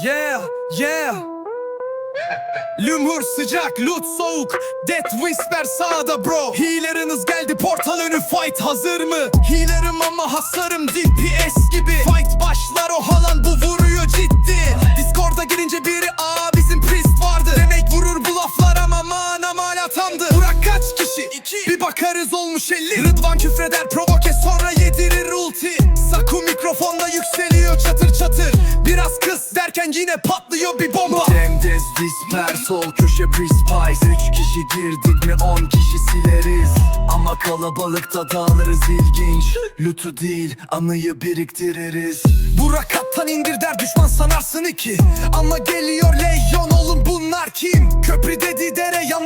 Yeah, yeah. Lümür sıcak, loot soğuk. Death Whisper sağda bro. Healer'ınız geldi portal önü fight. Hazır mı? Healer'ım ama hasarım DPS gibi. Fight başlar o halan bu vuruyor ciddi. Discord'a girince biri aa bizim priest vardı. Demek vurur bu laflar ama manam hala tamdı. Burak kaç kişi? İki. Bir bakarız olmuş elli. Rıdvan küfreder provoke sonra yedirir ulti Saku mikrofonda yükseliyor çatır çatır. Biraz kız derken yine patlıyor bir bomba. Demdez disper sol köşe prispice Üç kişi girdik mi on kişi sileriz. Ama kalabalıkta dağılırız ilginç. Lütü değil anıyı biriktiririz. Burak attan indir der düşman sanarsın iki. Ama geliyor Leyon oğlum bunlar kim? Köprü dedi dere yanlış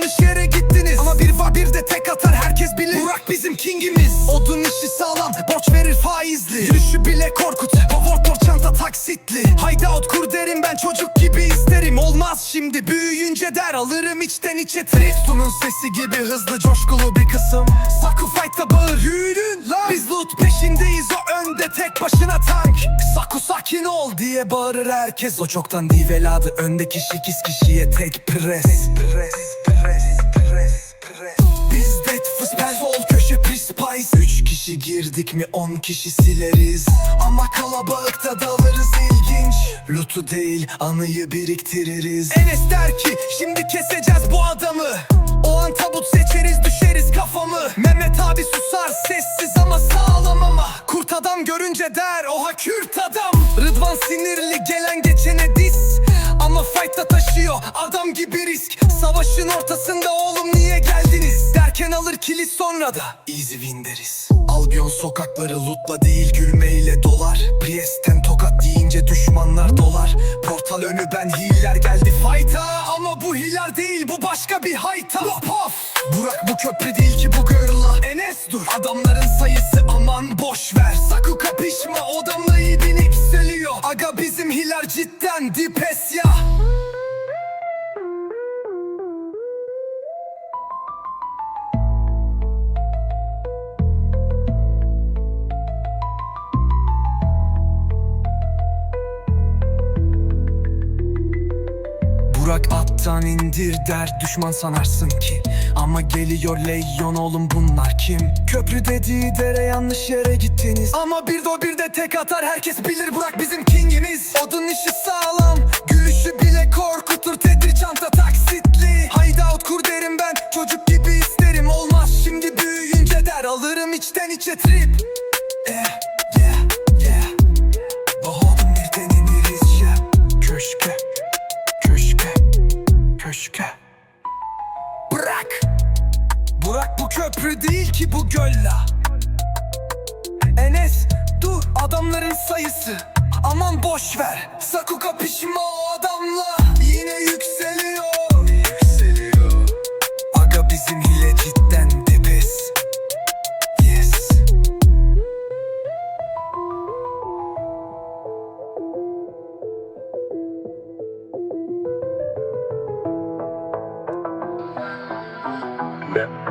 faizli. Yürüyüşü bile korkut Hoverboard çanta taksitli. Hideout kur derim ben çocuk gibi isterim. Olmaz şimdi büyüyünce der alırım içten içe trip Sunun sesi gibi hızlı coşkulu bir kısım. Saku fight'ta bağır yürün lan. Biz loot peşindeyiz o önde tek başına tank. Saku sakin ol diye bağırır herkes. O çoktan değil veladı öndeki sekiz kişiye tek pres. Biz dead fıspel kişi girdik mi on kişi sileriz. Ama kalabalıkta dalırız ilginç. Loot'u değil anıyı biriktiririz. Enes der ki şimdi keseceğiz bu adamı. O an tabut seçeriz düşeriz kafamı. Mehmet abi susar sessiz ama sağlam ama. Kurt adam görünce der oha kürt adam. Rıdvan sinirli gelen geçene dis ama fight'ta taşıyor adam gibi risk. Savaşın ortasında oğlum niye geldiniz Derken alır kilit sonra da. Easy win Albion sokakları lootla değil gülmeyle dolar. Priest'ten tokat deyince düşmanlar dolar. Portal önü ben hiller geldi fight'a Ama bu hiller değil bu başka bir hayta. Burak bu köprü değil ki bu girl'a Enes dur. Adamların Burak attan indir der düşman sanarsın ki. Ama geliyor Leyon oğlum bunlar kim? Köprü dediği dere yanlış yere gittiniz. Ama bir de o bir de tek atar herkes bilir Burak bizim kingimiz. Odun işi sağlam gülüşü bile korkutur. Tedir çanta taksitli. Hideout kur derim ben çocuk gibi isterim. Olmaz şimdi büyüyünce der alırım içten içe trip. Eh, Köşke. Bırak! Bırak bu köprü değil ki bu gölla. Enes dur adamların sayısı. Aman boş ver that